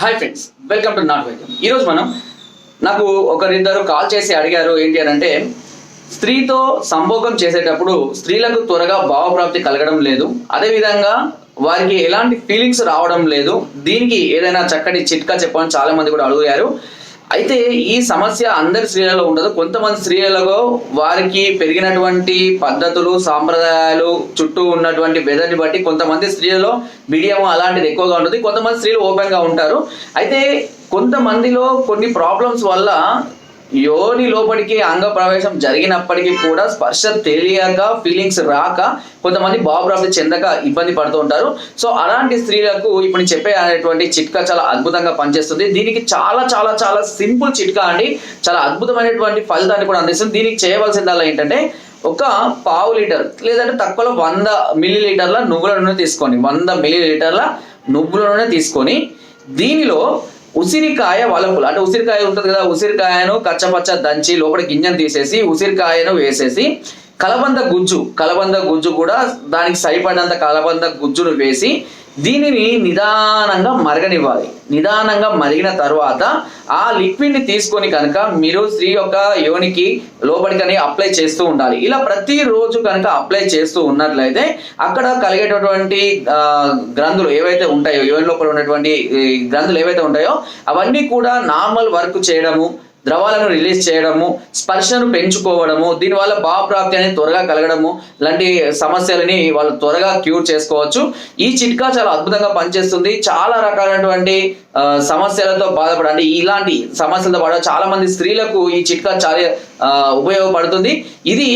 Hi friends welcome to నాట్ వైద్యం ఈరోజు మనం నాకు ఒకరిద్దరు కాల్ చేసి అడిగారు ఏంటి అని అంటే స్త్రీతో సంభోగం చేసేటప్పుడు స్త్రీలకు త్వరగా భావప్రాప్తి కలగడం లేదు. అదేవిధంగా వారికి ఎలాంటి ఫీలింగ్స్ రావడం లేదు. దీనికి ఏదైనా చక్కటి చిట్కా చెప్పని చాలా మంది కూడా అడుగుయారు. అయితే ఈ సమస్య అందరి స్త్రీలలో ఉండదు. కొంతమంది స్త్రీలలో వారికి పెరిగినటువంటి పద్ధతులు సాంప్రదాయాలు చుట్టూ ఉన్నటువంటి వెదర్ని బట్టి కొంతమంది స్త్రీలలో మీడియం అలాంటిది ఎక్కువగా ఉంటుంది. కొంతమంది స్త్రీలు ఓపెన్గా ఉంటారు. అయితే కొంతమందిలో కొన్ని ప్రాబ్లమ్స్ వల్ల యోని లోపలికి అంగ ప్రవేశం జరిగినప్పటికీ కూడా స్పర్శ తెలియక ఫీలింగ్స్ రాక కొంతమంది భావప్రాప్తి చెందక ఇబ్బంది పడుతూ ఉంటారు. సో అలాంటి స్త్రీలకు ఇప్పుడు చెప్పే అనేటువంటి చిట్కా చాలా అద్భుతంగా పనిచేస్తుంది. దీనికి చాలా చాలా చాలా సింపుల్ చిట్కా అండి. చాలా అద్భుతమైనటువంటి ఫలితాన్ని కూడా అందిస్తుంది. దీనికి చేయవలసిందల్లా ఏంటంటే ఒక పావు లీటర్ లేదంటే తక్కువలో వంద మిల్లీ లీటర్ల నువ్వుల నూనె తీసుకోండి. వంద మిల్లీ లీటర్ల నువ్వుల నూనె తీసుకొని దీనిలో ఉసిరికాయ వలపులు. అంటే ఉసిరికాయ ఉంటుంది కదా ఉసిరికాయను కచ్చపచ్చ దంచి లోపల గింజను తీసేసి ఉసిరికాయను వేసేసి కలబంద గుజ్జు కలబంద గుజ్జు కూడా దానికి సరిపడినంత కలబంద గుజ్జును వేసి దీనిని నిదానంగా మరగనివ్వాలి. నిదానంగా మరిగిన తర్వాత ఆ లిక్విడ్ని తీసుకొని కనుక మీరు స్త్రీ యొక్క యోనికి లోపలికని అప్లై చేస్తూ ఉండాలి. ఇలా ప్రతిరోజు కనుక అప్లై చేస్తూ ఉన్నట్లయితే అక్కడ కలిగేటటువంటి గ్రంథులు ఏవైతే ఉంటాయో యోని లోపల ఉన్నటువంటి గ్రంథులు ఏవైతే ఉంటాయో అవన్నీ కూడా నార్మల్ వర్క్ చేయడము ద్రవాలను రిలీజ్ చేయడము స్పర్శను పెంచుకోవడము దీనివల్ల భావప్రాప్తి అనేది త్వరగా కలగడము లాంటి సమస్యలని వాళ్ళు త్వరగా క్యూర్ చేసుకోవచ్చు. ఈ చిట్కా చాలా అద్భుతంగా పనిచేస్తుంది. చాలా రకాలైనటువంటి సమస్యలతో బాధపడ అంటే ఇలాంటి సమస్యలతో పాటు చాలా మంది స్త్రీలకు ఈ చిట్కా చాలా ఉపయోగపడుతుంది. ఇది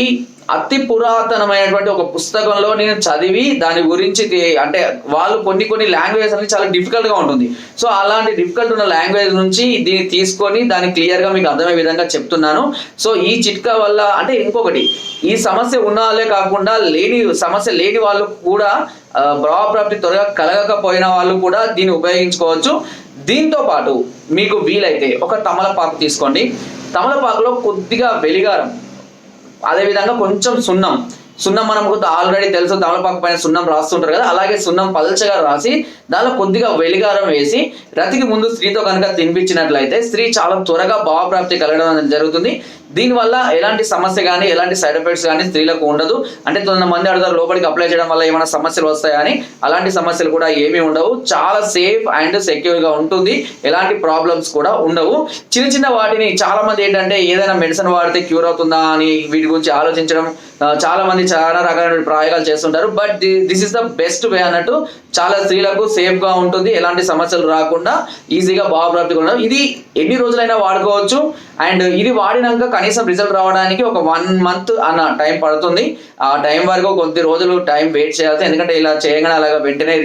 అతి పురాతనమైనటువంటి ఒక పుస్తకంలో నేను చదివి దాని గురించి అంటే వాళ్ళు కొన్ని కొన్ని లాంగ్వేజ్ అనేది చాలా డిఫికల్ట్గా ఉంటుంది. సో అలాంటి డిఫికల్ట్ ఉన్న లాంగ్వేజ్ నుంచి దీన్ని తీసుకొని దాన్ని క్లియర్గా మీకు అర్థమయ్యే విధంగా చెప్తున్నాను. సో ఈ చిట్కా వల్ల అంటే ఇంకొకటి ఈ సమస్య ఉన్న వాళ్ళే కాకుండా లేని సమస్య లేని వాళ్ళు కూడా ఆ, భావప్రాప్తి త్వరగా కలగకపోయిన వాళ్ళు కూడా దీన్ని ఉపయోగించుకోవచ్చు. దీంతో పాటు మీకు వీలైతే ఒక తమలపాకు తీసుకోండి. తమలపాకులో కొద్దిగా వెలిగారం. అదేవిధంగా కొంచెం సున్నం సున్నం మనకు ఆల్రెడీ తెలుసు తమలపాకు పైన సున్నం రాస్తుంటారు కదా అలాగే సున్నం పల్చగా రాసి దానిలో కొద్దిగా వెలిగారం వేసి రతికి ముందు స్త్రీతో కనుక తినిపించినట్లయితే స్త్రీ చాలా త్వరగా భావప్రాప్తి కలగడం అనేది జరుగుతుంది. దీనివల్ల ఎలాంటి సమస్య కానీ ఎలాంటి సైడ్ ఎఫెక్ట్స్ కానీ స్త్రీలకు ఉండదు. అంటే కొంతమంది అడుగుతారు లోపలికి అప్లై చేయడం వల్ల ఏమైనా సమస్యలు వస్తాయని అలాంటి సమస్యలు కూడా ఏమీ ఉండవు. చాలా సేఫ్ అండ్ సెక్యూర్గా ఉంటుంది. ఎలాంటి ప్రాబ్లమ్స్ కూడా ఉండవు. చిన్న చిన్న వాటిని చాలా మంది ఏంటంటే ఏదైనా మెడిసిన్ వాడితే క్యూర్ అవుతుందా అని వీటి గురించి ఆలోచించడం చాలా మంది చాలా రకాలైన ప్రయోగాలు చేస్తుంటారు. But this is the best way అన్నట్టు చాలా స్త్రీలకు సేఫ్గా ఉంటుంది. ఎలాంటి సమస్యలు రాకుండా ఈజీగా భావప్రాప్తి కూడా ఇది ఎన్ని రోజులైనా వాడుకోవచ్చు. అండ్ ఇది వాడినాక కనీసం రిజల్ట్ రావడానికి ఒక వన్ మంత్ అన్న టైం పడుతుంది. ఆ టైం వరకు కొద్ది రోజులు టైం వెయిట్ చేయాల్సి ఎందుకంటే ఇలా చేయగానే అలాగా వెంటనే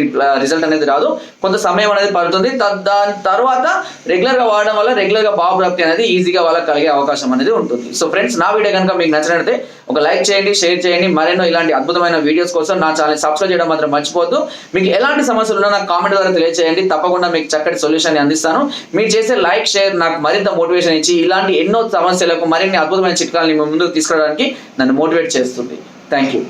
రిజల్ట్ అనేది రాదు. కొంత సమయం అనేది పడుతుంది. దాని తర్వాత రెగ్యులర్గా వాడడం వల్ల రెగ్యులర్గా భావప్రాప్తి అనేది ఈజీగా వాళ్ళకి కలిగే అవకాశం అనేది ఉంటుంది. సో ఫ్రెండ్స్ నా వీడియో కనుక మీకు నచ్చినట్లయితే ఒక లైక్ చేయండి షేర్ చేయండి. మరెన్నో ఇలాంటి అద్భుతమైన వీడియోస్ కోసం నా ఛానల్ సబ్స్క్రైబ్ చేయడం మాత్రం మర్చిపోద్దు మీకు ఎలాంటి సమస్యలు ఉన్నా నాకు కామెంట్ ద్వారా తెలియజేయండి తప్పకుండా మీకు చక్కటి సొల్యూషన్ అందిస్తాను. మీరు చేసే లైక్ షేర్ నాకు మరింత మోటివేషన్ ఇచ్చి ఇలాంటి ఎన్నో సమస్యలకు మరిన్ని అద్భుతమైన చిట్కాలని ముందుకు తీసుకురావడానికి నన్ను మోటివేట్ చేస్తుంది. Thank you